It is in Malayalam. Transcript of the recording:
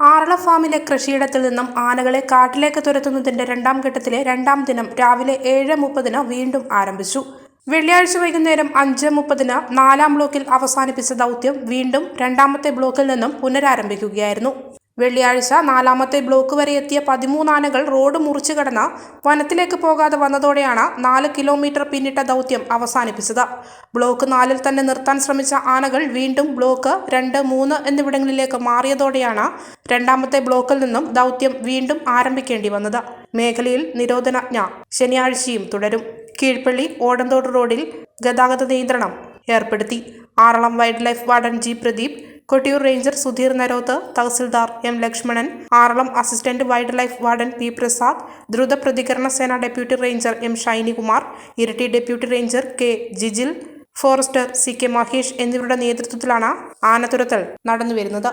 ആറള ഫാമിലെ കൃഷിയിടത്തിൽ നിന്നും ആനകളെ കാട്ടിലേക്ക് തുരത്തുന്നതിന്റെ രണ്ടാം ഘട്ടത്തിലെ രണ്ടാം ദിനം രാവിലെ ഏഴ് മുപ്പതിന് വീണ്ടും ആരംഭിച്ചു. വെള്ളിയാഴ്ച വൈകുന്നേരം അഞ്ച് മുപ്പതിന് നാലാം ബ്ലോക്കിൽ അവസാനിപ്പിച്ച ദൗത്യം വീണ്ടും രണ്ടാമത്തെ ബ്ലോക്കിൽ നിന്നും പുനരാരംഭിക്കുകയായിരുന്നു. വെള്ളിയാഴ്ച നാലാമത്തെ ബ്ലോക്ക് വരെ എത്തിയ പതിമൂന്നാനകൾ റോഡ് മുറിച്ചു കടന്ന് വനത്തിലേക്ക് പോകാതെ വന്നതോടെയാണ് നാല് കിലോമീറ്റർ പിന്നിട്ട ദൗത്യം അവസാനിപ്പിച്ചത്. ബ്ലോക്ക് നാലിൽ തന്നെ നിർത്താൻ ശ്രമിച്ച ആനകൾ വീണ്ടും ബ്ലോക്ക് രണ്ട് മൂന്ന് എന്നിവിടങ്ങളിലേക്ക് മാറിയതോടെയാണ് രണ്ടാമത്തെ ബ്ലോക്കിൽ നിന്നും ദൗത്യം വീണ്ടും ആരംഭിക്കേണ്ടി വന്നത്. മേഖലയിൽ നിരോധനാജ്ഞ ശനിയാഴ്ചയും തുടരും. കീഴ്പള്ളി ഓടന്തോട് റോഡിൽ ഗതാഗത നിയന്ത്രണം ഏർപ്പെടുത്തി. Aralam wild life warden G. Pradeep Kottiyoor ranger Sudheer Naroth tahsildar M Lakshmanan Aralam assistant wild life warden P Prasad ദ്രുത പ്രതികരണ സേന deputy ranger M Shinykumar Iritty deputy ranger K Jijil forester C K Mahesh എന്നിവരുടെ നേതൃത്വത്തിലാണ് ആനത്തുരത്തൽ നടന്നുവരുന്നത്.